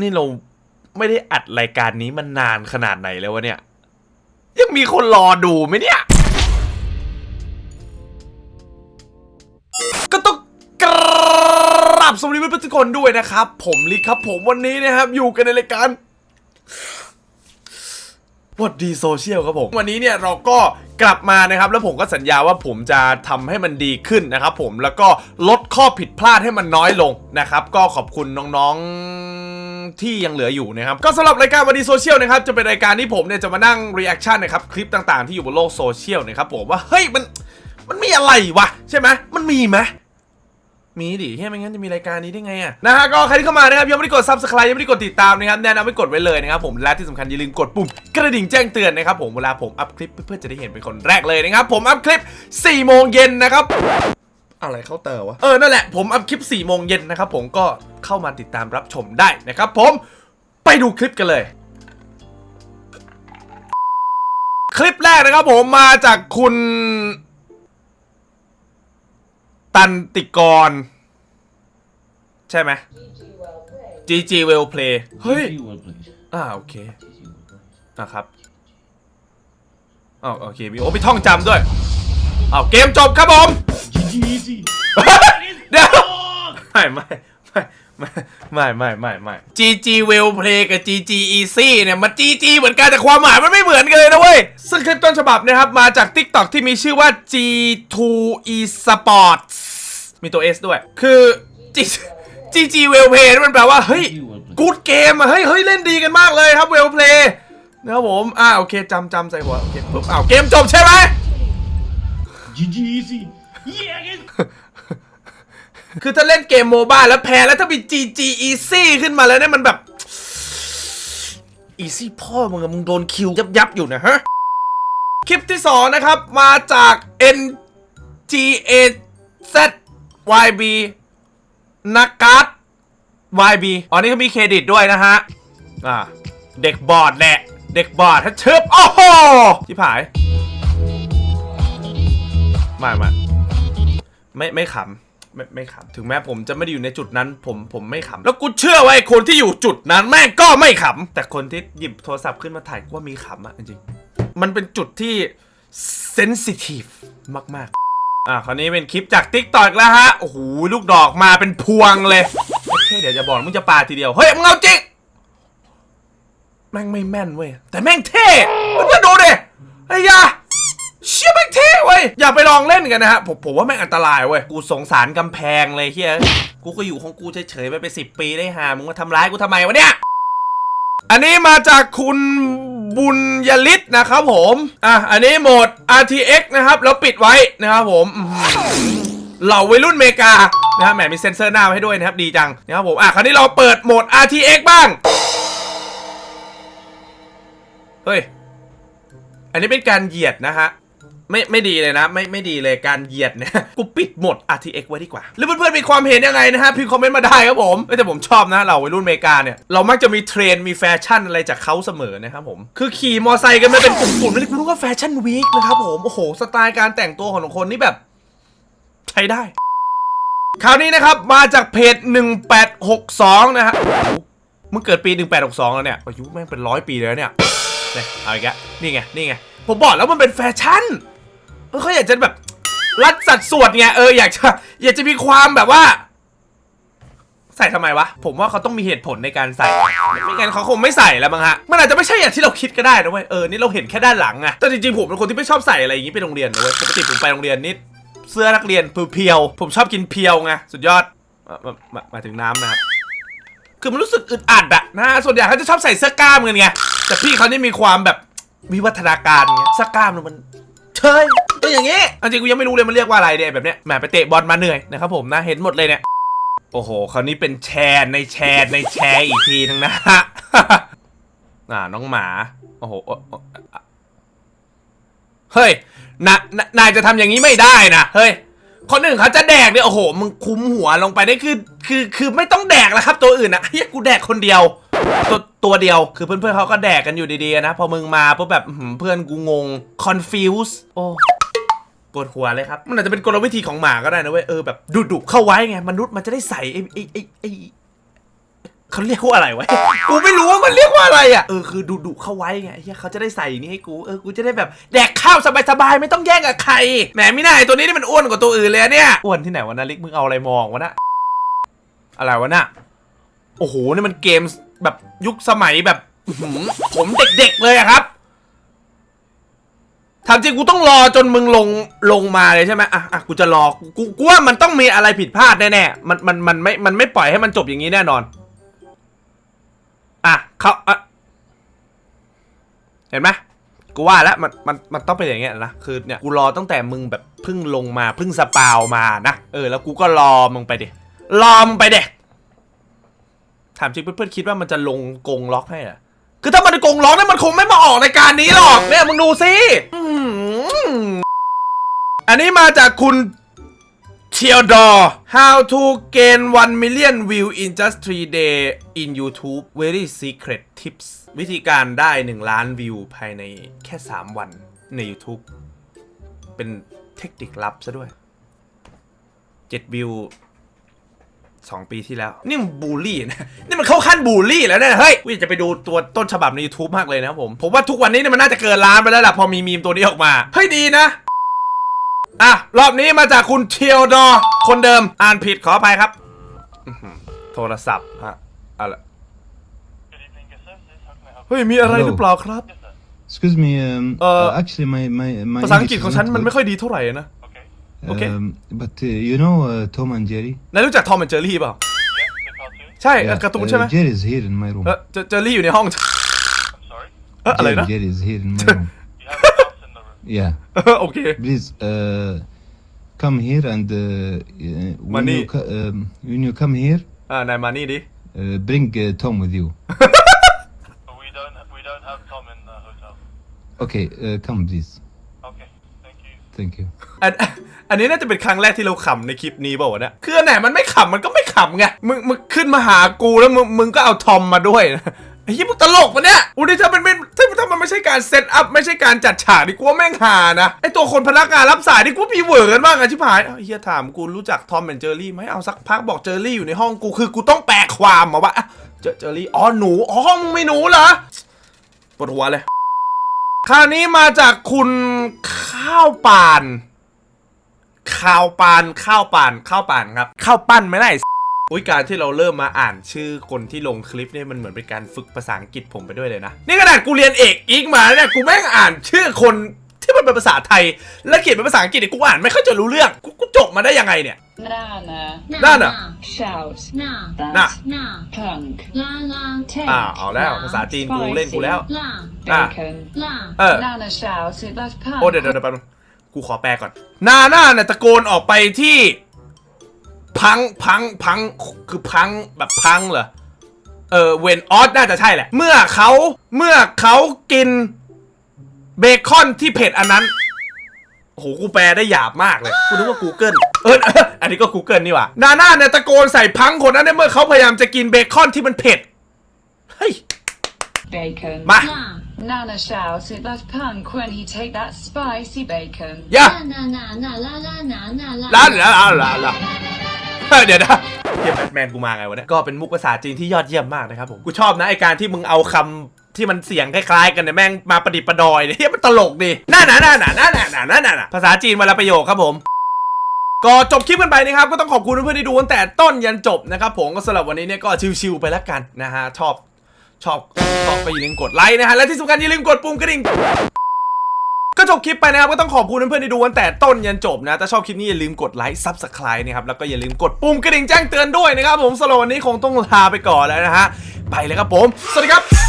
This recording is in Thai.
นี่เราไม่ได้อัดรายการนี้มันนานขนาดไหนแล้ววะเนี่ย ยังมีคนรอดูไหมเนี่ย ก็ต้องกราบสวัสดีเพื่อนๆทุกคนด้วยนะครับ ผมลิกครับผมวันนี้นะครับ อยู่กันในรายการวัดดีโซเชียลครับผม วันนี้เนี่ยเราก็กลับมานะครับ แล้วผมก็สัญญาว่าผมจะทำให้มันดีขึ้นนะครับผมแล้วก็ลดข้อผิดพลาดให้มันน้อยลงนะครับ ก็ขอบคุณน้องๆ ที่ยังเหลืออยู่นะครับ ก็สำหรับรายการวันดีโซเชียลนะครับ จะเป็นรายการที่ผมเนี่ยจะมานั่งรีแอคชั่นนะครับ คลิปต่างๆที่อยู่บนโลกโซเชียลนะครับผมว่า เฮ้ย มัน มันมีอะไรวะ ใช่ไหมมันมีไหมมีดิแค่ไม่งั้นจะมีรายการนี้ได้ไงอะนะฮะก็ใครที่เข้ามานะครับยังไม่ได้กด subscribe ยังไม่ได้กดติดตามนะครับแนะนำให้กดไว้เลยนะครับผมและที่สำคัญอย่าลืมกดปุ่มกระดิ่งแจ้งเตือนนะครับผมเวลาผมอัพคลิปเพื่อนๆจะได้เห็นเป็นคนแรกเลยนะครับผมอัพคลิป4โมงเย็นนะครับ อะไรเข้าเตอร์วะ เออ นั่นแหละ ผมอัพคลิป4โมงเย็นนะครับผมก็เข้ามาติดตามรับชมได้นะครับผมไปดูคลิปกันเลย คลิปแรกนะครับผมมาจากคุณ ตันติกร ใช่ไหม GG Well Play เฮ้ย GG Well played. อ่าโอเค GG Well played. นะครับอ๋อโอเคมีโอ้มีท่องจำด้วยอ้าวเกมจบครับผม GG easy. เดี๋ยวไม่ไม่ไม่ไม่ไม่ไม่ไม่ GG Well Play กับ GG Easy เนี่ยมัน GG เหมือนกันแต่ความหมายมันไม่เหมือนกันเลยนะเว้ย ซึ่งคลิปต้นฉบับนะครับ มาจาก TikTok ที่มีชื่อว่า G2 Esports มีตัว S ด้วย คือ G GG Well Play นี่มันแปลว่า เฮ้ย GG Well played. กูดเกมอะเฮ้ยเฮ้ยเล่นดีกันมากเลยครับ Well Play นะครับผม อ่าโอเคจำจำใส่หัว โอเคปุ๊บอ้าวเกมจบใช่ไหม GG easy. Yeah, again. คือถ้าเล่นเกมโมบ้าแล้วแพ้แล้วถ้ามี GG Easy ขึ้นมาแล้วเนี่ยมันแบบ Easy พ่อมึงอะมึงโดนคิวยับยับอยู่นะฮะ คลิปที่2นะครับ มาจาก NGAZYB นักการ์ด YB อ๋อนี่เขามีเครดิตด้วยนะฮะ อ่า เด็กบอดแหละ เด็กบอดถ้าเชิบโอ้โหชิบหายม่ไม่ ไม่ไม่ขำไม่ไม่ขำถึงแม้ผมจะไม่ได้อยู่ในจุดนั้น ผมผมไม่ขำแล้วกูเชื่อว่าไอ้คนที่อยู่จุดนั้นแม่งก็ไม่ขำแต่คนที่หยิบโทรศัพท์ขึ้นมาถ่ายว่ามีขำอะจริงๆมันเป็นจุดที่เซนซิทีฟมากๆอะคราวนี้เป็นคลิปจาก t ิ k t o k แล้วฮะโอ้โหลูกดอกมาเป็นพวงเลยโอเคเดี๋ยวจะบอกมึงจะปาทีเดียวเฮ้ยมึงเอาจริงแม่งไม่แม่นเว้ยแต่แม่งเท่เพื่อนดูดิไอ้ยา ชี่ยแม่งเท่เว้ยอย่าไปลองเล่นกันนะฮะผมผมว่าแม่งอันตรายเว้ยกูสงสารกำแพงเลยเฮียกูก็อยู่ของกูเฉยๆไปไปสิบปีได้หามึงมาทำร้ายกูทำไมวะเนี่ยอันนี้มาจากคุณบุญยลิศนะครับผม อะ อันนี้โหมด RTX นะครับ แล้วปิดไว้นะครับผม เหล่าวัยรุ่นเมกา นะฮะแหมมีเซ็นเซอร์หน้าไว้ให้ด้วยนะครับ ดีจัง นะครับผม อะ คราวนี้เราเปิดโหมด RTX บ้าง เฮ้ย อันนี้เป็นการเหยียดนะฮะ ไม่ไม่ดีเลยนะ ไม่ไม่ดีเลยการเหยียดเนี่ย กูปิดหมด RTX ไว้ดีกว่า หรือเพื่อนๆมีความเห็นยังไงนะฮะพิมพ์คอมเมนต์มาได้ครับผมแต่ผมชอบนะเราวัยรุ่นอเมริกาเนี่ยเรามักจะมีเทรนด์มีแฟชั่นอะไรจากเขาเสมอนะครับผมคือขี่มอไซค์กันมาเป็นกลุ่มๆนี่กูรู้ว่าแฟชั่นวีคนะครับผมโอ้โหสไตล์การแต่งตัวของคนนี่แบบใช้ได้คราวนี้นะครับ มาจากเพจ 1862 นะฮะโอ้โหมึงเกิดปี 1862 แล้วเนี่ย อายุแม่งเป็นร้อยปีแล้วเนี่ยเนี่ยเอาอีกแล้วนี่ไง นี่ไง ผมบอกแล้วมันเป็นแฟชั่น เขาอยากจะแบบรัดสัดส่วนไงเอออยากจะอยากจะมีความแบบว่า ใส่ทำไมวะ ผมว่าเขาต้องมีเหตุผลในการใส่ไม่งั้นเขาคงไม่ใส่แล้วมั้งฮะมันอาจจะไม่ใช่อย่างที่เราคิดก็ได้นะเว้ยเออนี่เราเห็นแค่ด้านหลังอะแต่จริงๆผมเป็นคนที่ไม่ชอบใส่อะไรอย่างงี้ไปโรงเรียนนะเว้ยปกติผมไปโรงเรียนนี่เสื้อนักเรียนเพียวๆผมชอบกินเพียวไงสุดยอดมามาถึงน้ำนะครับคือมันรู้สึกอึดอัดอะนะส่วนใหญ่เขาจะชอบใส่เสื้อกล้ามกันไงแต่พี่เขานี่มีความแบบวิวัฒนาการไงเสื้อกล้ามมัน เชยตัวอย่างงี้จริงกูยังไม่รู้เลยมันเรียกว่าอะไรเนี่ยแบบเนี้ยแหมไปเตะบอลมาเหนื่อยนะครับผมนะเห็นหมดเลยเนี่ยโอ้โหคราวนี้เป็นแชร์ในแชร์ในแชร์อีกทีนึงนะฮะอ่าน้องหมาโอ้โหเฮ้ยนะนะนายจะทำอย่างนี้ไม่ได้นะเฮ้ยคนอื่นเขาจะแดกเนี่ยโอ้โหมึงคุ้มหัวลงไปได้คือ คือคือไม่ต้องแดกแล้วครับ ตัวอื่นนะเฮียกูแดกคนเดียว ตัวตัวเดียวคือเพื่อนๆเขาก็แดกกันอยู่ดีๆนะ พอมึงมาปุ๊บแบบอื้อหือเพื่อนกูงง confuse โอ้ปวดหัวเลยครับ มันอาจจะเป็นกลวิธีของหมาก็ได้นะเว้ยเออแบบดุดุๆเข้าไว้ไงมนุษย์มันจะได้ใส่ไอ้ไอ้ไอ้ไอ้เขาเรียกว่าอะไรวะกูไม่รู้ว่ามันเรียกว่าอะไรอะเออคือดุดุเข้าไว้ไงเฮียเขาจะได้ใส่นี่ให้กูเออกูจะได้แบบแดกข้าวสบายๆไม่ต้องแย่งกับใครแหมไม่น่าไอ้ตัวนี้นี่มันอ้วนกว่าตัวอื่นเลยอะเนี่ยอ้วนที่ไหนวะนาลิกมึงเอาอะไรมองวะนะอะไรวะน่ะ โอ้โห นี่มันเกม แบบยุคสมัยแบบผมเด็กๆเลยครับถามจริงกูต้องรอจนมึงลงลงมาเลยใช่ไหมอะอะกูจะรอกูกูว่ามันต้องมีอะไรผิดพลาดแน่ๆมันมันมันไม่มันไม่ปล่อยให้มันจบอย่างนี้แน่นอน อะเขาอะเห็นไหมกูว่าแล้วมันมันมันต้องเป็นอย่างเงี้ยนะคือเนี่ยกูรอตั้งแต่มึงแบบพิ่งลงมาพิ่งสปาวมานะเออแล้วกูก็รอมึงไปดิรอมึงไปเด็กามจริงเพื่อนๆคิดว่ามันจะลงกงล็อกให้เหรอะคือถ้ามันกงร้องเนี่ยมันคงไม่มาออกรายการนี้หรอกเนี่ยมึงดูสิอันนี้มาจากคุณเทียดอ How to gain 1 million view in just 3 day in YouTube very secret tips วิธีการได้ 1 ล้านวิวภายในแค่ 3 วันใน YouTube เป็นเทคนิคลับซะด้วย 7 วิว สองปีที่แล้ว นี่มันบูลลี่นะ นี่มันเข้าขั้นบูลลี่แล้วเนี่ยเฮ้ยกูอยากจะไปดูตัวต้นฉบับใน YouTube มากเลยนะครับผม ผมว่าทุกวันนี้เนี่ยมันน่าจะเกินล้านไปแล้วล่ะพอมีมีมตัวนี้ออกมาเฮ้ยดีนะอะรอบนี้มาจากคุณเทียวดอ คนเดิมอ่านผิดขออภัยครับอื้อหือโทรศัพท์ฮะอะไร Good evening, your services. How can I help เฮ้ยมีอะไรหรือเปล่าครับ you, sir? Excuse me. Um, Uh, uh, actually, my my my. ภาษาอังกฤษ English ของ is ฉัน not มันไม่ good. ค่อยดีเท่าไหร่นะ Okay. okay. Um, but uh, you know uh, Tom and Jerry. นายรู้จักทอมแอนเจอรี่เปล่า Yes, the cartoon. ใช่ Yeah, การ์ตูน uh, ใช่ไหม Jerry is here in my room. เออเจเจอรี่อยู่ในห้อง I'm sorry. เอออะไร Jerry, นะ Jerry is here in my room. You have a mouse in the room. Yeah. เออโอเค Please uh, come here and uh, uh, when Money. you co- um, when you come here, อ่านายมานี่ดิ uh, bring uh, Tom with you. But we don't we don't have Tom in the hotel. Okay, uh, come please. Thank you. อันอันนี้น่าจะเป็นครั้งแรกที่เราขำในคลิปนี้เปล่าวะเนี่ยคืออันไหนมันไม่ขำมันก็ไม่ขำไง มึงมึงขึ้นมาหากูแล้วมึงมึงก็เอาทอมมาด้วยนะไอ้ยี่มึงตลกปะเนี่ยอุ้ยถ้ามันไม่ถ้าถ้ามันไม่ใช่การเซตอัพไม่ใช่การจัดฉากนี่กูว่าแม่งหานะ ไอตัวคนพนักงานรับสายนี่กูมีเวอร์กันบ้างอะชิบหายเฮียถามกูรู้จักทอมแอนเจอรี่ไหมเอาสักพักบอกเจอรี่อยู่ในห้องกูคือกูต้องแปลความมาว่าอะเจอเจอรี่อ๋อหนูอ๋อห้องไม่หนูเหรอปวดหัวเลยคราวนี้มาจากคุณ ข้าวปานข้าวปานข้าวปานข้าวปานครับข้าวปั้นไม่ได้อุ้ยการที่เราเริ่มมาอ่านชื่อคนที่ลงคลิปเนี่ยมันเหมือนเป็นการฝึกภาษาอังกฤษผมไปด้วยเลยนะ นี่ขนาดกูเรียนเอกอีกมาเนี่ยกูแม่งอ่านชื่อคนที่มันเป็นภาษาไทย และเขียนเป็นภาษาอังกฤษเนี่ยกูอ่านไม่ค่อยจะรู้เรื่องกูกูจบมาได้ยังไงเนี่ย Nana, Nana. shout, na that's Nah. na punk, la la take, อ่าเอาแล้วภาษาจีนกูเล่นกูแล้ว la อะ bacon, la เออ Nana shout, that's punk. โอ้เดี๋ยวเดี๋ยวเดี๋ยวแป๊บนึงกูขอแปลก่อนนาน่าเนี่ยตะโกนออกไปที่ พังพังพังคือพังแบบพังเหรอเออเวนออสน่าจะใช่แหละ เมื่อเขาเมื่อเขากินเบคอนที่เผ็ดอันนั้น โอ้โห กูแปลได้หยาบมากเลย กูนึกว่า Google เออ อันนี้ก็ Google นี่หว่า นาน่าเนี่ยตะโกนใส่พังคนนั้นเนี่ยเมื่อเขาพยายามจะกินเบคอนที่มันเผ็ด เฮ้ย Bacon. มา la Nana shout, that's punk when he take that spicy bacon. อย่า na na na na la la na na la ล้านล้านล้านล้านเดี๋ยวนะเฮียแบทแมนกูมาไงวะเนี่ยก็เป็นมุกภาษาจีนที่ยอดเยี่ยมมากนะครับผม กูชอบนะไอการที่มึงเอาคำ ที่มันเสียงคล้ายๆกันเนี่ยแม่งมาประดิษฐ์ประดอยเนี่ยมันตลกดีน่าหนาหนาหนาน่าหนาหนาหนาหนาภาษาจีนวันละประโยคครับผม ก็จบคลิปกันไปนะครับ ก็ต้องขอบคุณเพื่อนๆที่ดูตั้งแต่ต้นยันจบนะครับผมก็สำหรับวันนี้เนี่ยก็ชิวๆไปแล้วกันนะฮะชอบชอบชอบก็อย่าลืมกดไลค์นะฮะและที่สำคัญอย่าลืมกดปุ่มกระดิ่งก็จบคลิปไปนะครับก็ต้องขอบคุณเพื่อนๆที่ดูตั้งแต่ต้นยันจบนะถ้าชอบคลิปนี้อย่าลืมกดไลค์ซับสไครต์นะครับแล้วก็อย่าลืมกดปุ่มกระดิ่งแจ้งเตือนด้วยนะครับผมสำหรับวันนี้คงต้องลาไปก่อนแล้วนะฮะไปเลยครับผม สวัสดีครับ